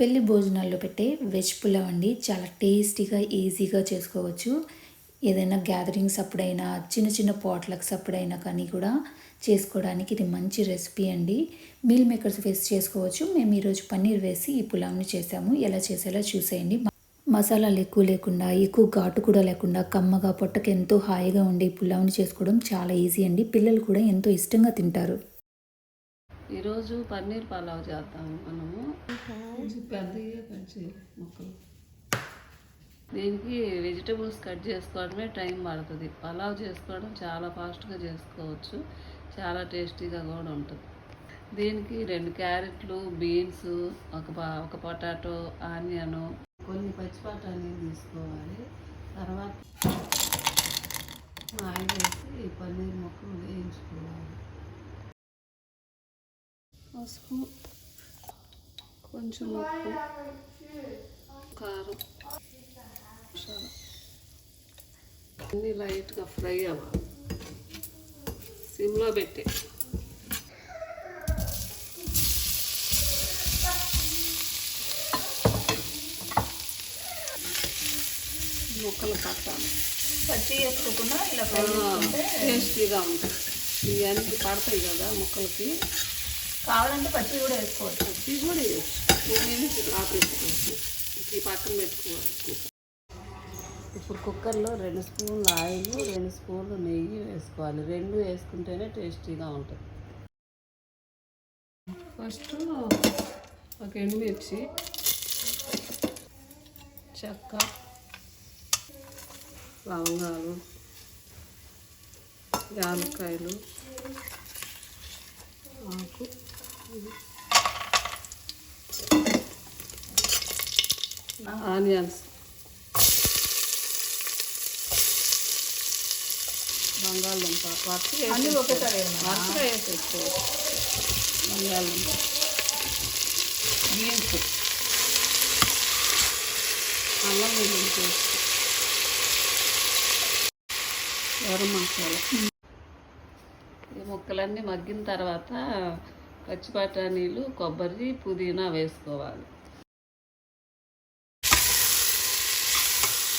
పెళ్ళి భోజనాల్లో పెట్టే వెజ్ పులావ్ అండి. చాలా టేస్టీగా ఈజీగా చేసుకోవచ్చు. ఏదైనా గ్యాదరింగ్స్ అప్పుడైనా చిన్న చిన్న పాట్లక్స్ అప్పుడైనా కానీ కూడా చేసుకోవడానికి ఇది మంచి రెసిపీ అండి. మీల్ మేకర్స్ వేసి చేసుకోవచ్చు. మేము ఈరోజు పన్నీర్ వేసి ఈ పులావ్ని చేసాము. ఎలా చేసేలా చూసేయండి. మసాలాలు ఎక్కువ లేకుండా ఎక్కువ ఘాటు కూడా లేకుండా కమ్మగా పొట్టకు ఎంతో హాయిగా ఉండే పులావ్ని చేసుకోవడం చాలా ఈజీ అండి. పిల్లలు కూడా ఎంతో ఇష్టంగా తింటారు. ఈరోజు పన్నీర్ పలావ్ చేద్దాము మనము. పెద్దగా కట్ చేయాలి ముక్కలు దీనికి వెజిటబుల్స్ కట్ చేసుకోవడమే టైం పడుతుంది. పలావ్ చేసుకోవడం చాలా ఫాస్ట్గా చేసుకోవచ్చు. చాలా టేస్టీగా కూడా ఉంటుంది. దీనికి రెండు క్యారెట్లు బీన్స్ ఒక ప- ఒక పొటాటో ఆనియన్. కొన్ని పచ్చి బఠానీలు తీసుకోవాలి. తర్వాత ఆయిల్ వేసి పన్నీర్ ముక్కలు వేయించుకోవాలి. పసుపు కొంచెం ఉప్పు కారం అన్నీ లైట్గా ఫ్రై అవ్వాలి. సిమ్లో పెట్టి. ముక్కలు పట్టాలి. పచ్చి వేసుకోకుండా ఇలా టేస్టీగా ఉంటుంది ఇవన్నీ పడతాయి కదా ముక్కలకి. కావాలంటే పచ్చి కూడా వేసుకోవచ్చు. పచ్చి కూడా వేయచ్చు. ఆపేసుకోవచ్చు. ఈ పక్కన పెట్టుకోవాలి. ఇప్పుడు కుక్కర్లో రెండు స్పూన్లు ఆయిల్ రెండు స్పూన్లు నెయ్యి వేసుకోవాలి. రెండు వేసుకుంటేనే టేస్టీగా ఉంటుంది. ఫస్ట్ ఒక ఎండుమిర్చి చెక్క లవంగాలు యాలక్కాయలు ఆకు ఆనియన్స్. బంగాళదుంప. వరుసగా అన్నీ ఒకేసారి? వరుసగా బంగాళదుంప. బీన్స్. అల్లం వెల్లుల్లి పేస్ట్. గరం మసాలా. ఈ ముక్కలన్నీ మగ్గిన తర్వాత పచ్చి బఠానీలు కొబ్బరి పుదీనా వేసుకోవాలి.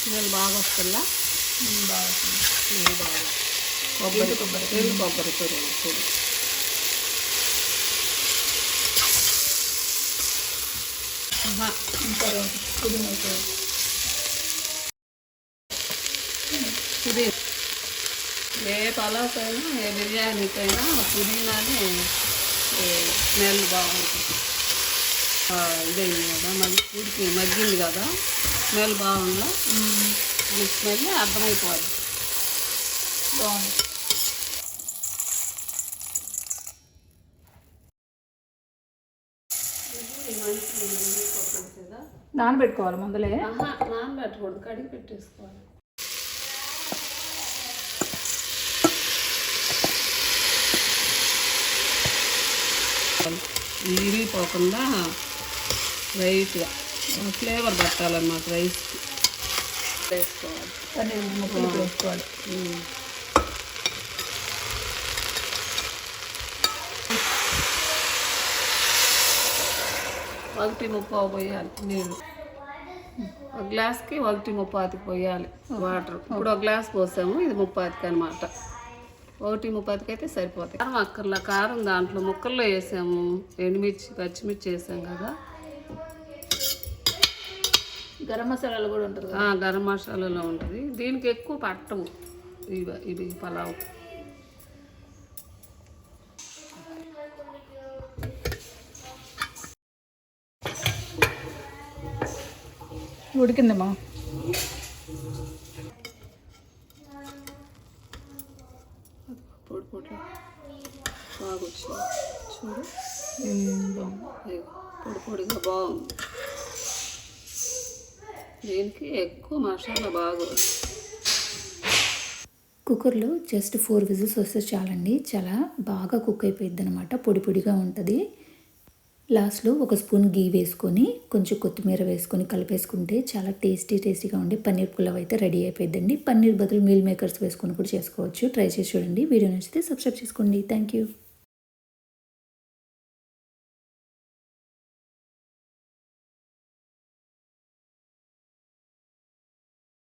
స్మెల్ బాగా వస్తుందా? బాగా స్మెల్ బాగా కొబ్బరి కొబ్బరి ఎండు కొబ్బరి పొడి పుదీనా పుదీనా. ఏ పలావ్కైనా ఏ బిర్యానీకైనా పుదీనానే స్మెల్ బాగుంటుంది. ఇదైంది కదా మగ్గి ఉడికి మగ్గింది కదా స్మెల్ బాగుందా. ఈ స్మెల్ అర్థమైపోవాలి. బాగుంది. నానబెట్టుకోవాలి ముందలే. నానబెట్టకూడదు కడిగి పెట్టేసుకోవాలి. ఇరిగిపోకుండా రైట్గా ఫ్లేవర్ పట్టాలన్నమాట రైస్కి వేసుకోవాలి. ముక్కలు వేసుకోవాలి. ఉమ్. ఒకటి ముప్పావు పోయాలి నీళ్ళు. ఒక గ్లాస్కి ఒకటి ముప్పాతికి పోయాలి వాటర్. ఇప్పుడు ఒక గ్లాస్ పోసాము ఇది ముప్పాతికి అనమాట ఒకటి ముప్పాతికి అయితే సరిపోతాయి. కారం అక్కర్లా కారం దాంట్లో ముక్కల్లో వేసాము. ఎండుమిర్చి పచ్చిమిర్చి వేసాం కదా. గరం మసాలాలు కూడా ఉంటుంది గరం మసాలాలో ఉంటుంది. దీనికి ఎక్కువ పట్టవు ఇవి ఇవి పలావ్. ఉడికిందమ్మా పొడి పొడి బాగా వచ్చింది చూడు. బాగుంది? పొడి పొడిగా బాగుంది. దీనికి? ఎక్కువ మసాలా బాగా. కుక్కర్లో జస్ట్ ఫోర్ విజిల్స్ వస్తే చాలండి. చాలా బాగా కుక్ అయిపోయింది అనమాట పొడి పొడిగా ఉంటుంది. లాస్ట్లో ఒక స్పూన్ గీ వేసుకొని కొంచెం కొత్తిమీర వేసుకొని కలిపేసుకుంటే చాలా టేస్టీ టేస్టీగా ఉండే పన్నీర్ పులావ్ అయితే రెడీ అయిపోయిందండి పన్నీర్ బదులు మీల్ మేకర్స్ వేసుకొని కూడా చేసుకోవచ్చు. ట్రై చేసి చూడండి. వీడియో నచ్చితే సబ్స్క్రైబ్ చేసుకోండి. Thank you.